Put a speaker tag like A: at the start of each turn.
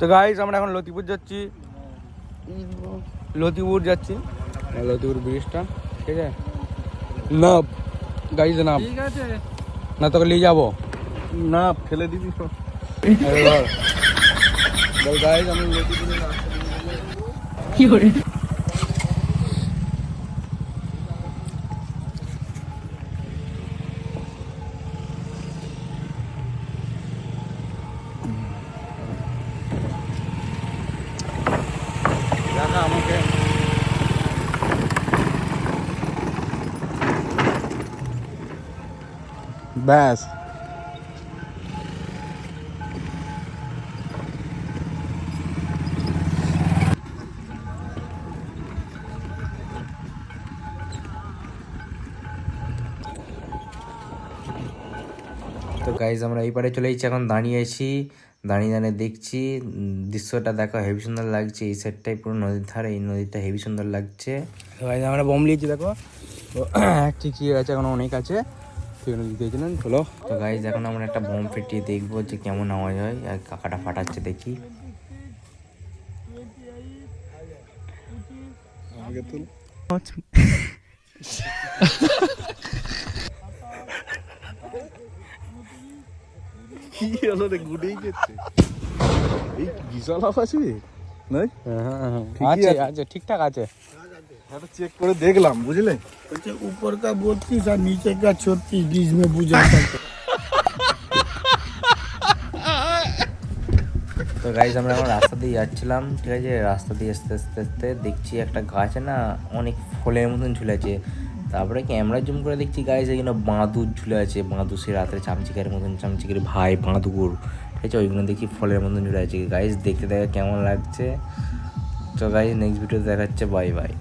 A: তো গাইজ আমরা এখন লতিপুর যাচ্ছি। লতিপুর যাচ্ছি। আর লতিপুর ব্রিজটা ঠিক আছে? না গাইজ না
B: ঠিক আছে।
A: না তোকে নিয়ে যাব।
B: না ফেলে দিবি
A: বল। গাইজ আমি লতিপুরে কি ব্যাস।
C: তো গাইজ আমরা এই পারে চলে এসেছি এখন দাঁড়িয়ে আছি। দাঁড়িয়ে দাঁড়িয়ে দেখছি দৃশ্যটা দেখো হেভি সুন্দর লাগছে। এই সাইডটাই পুরো নদীর ধারে এই নদীটা হেভি সুন্দর লাগছে।
A: আমরা বম নিয়েছি দেখো। তো ঠিক ঠিক আছে এখন অনেক আছে। চলো
C: তো গাইজ এখন আমরা একটা বোম ফেটিয়ে দেখব যে কেমন আওয়াজ হয়। আর কাকাটা ফাটাচ্ছে দেখি।
B: আগে তুল। কি হলো রে গুডেই গেছে। এই বিশাল আওয়াজ আসবে নাই?
A: আছে। আছে ঠিকঠাক আছে।
B: হ্যাঁ, চেক করে দেখলাম বুঝলে?
D: বলছে উপর কা বত্রিশ আর নিচে কা ছত্রিশ বীজ মে বুঝা
C: তো গাইজ আমরা এখন রাস্তা দিয়ে যাচ্ছিলাম ঠিক আছে? রাস্তা দিয়ে আসতে আসতে আসতে দেখছি একটা গাছ না অনেক ফলের মতন ঝুলে আছে। তারপরে ক্যামেরা জুম করে দেখছি গাইজ এখানে বাঁদুর ঝুলে আছে। বাঁদুর সে রাত্রে চামচিকের মতন চামচিকের ভাই বাঁদুর ঠিক আছে? ওইগুলো দেখি ফলের মতন ঝুলে আছে। গাইজ দেখতে দেখা কেমন লাগছে? তো গাইজ নেক্সট ভিডিও দেখাচ্ছে বাই বাই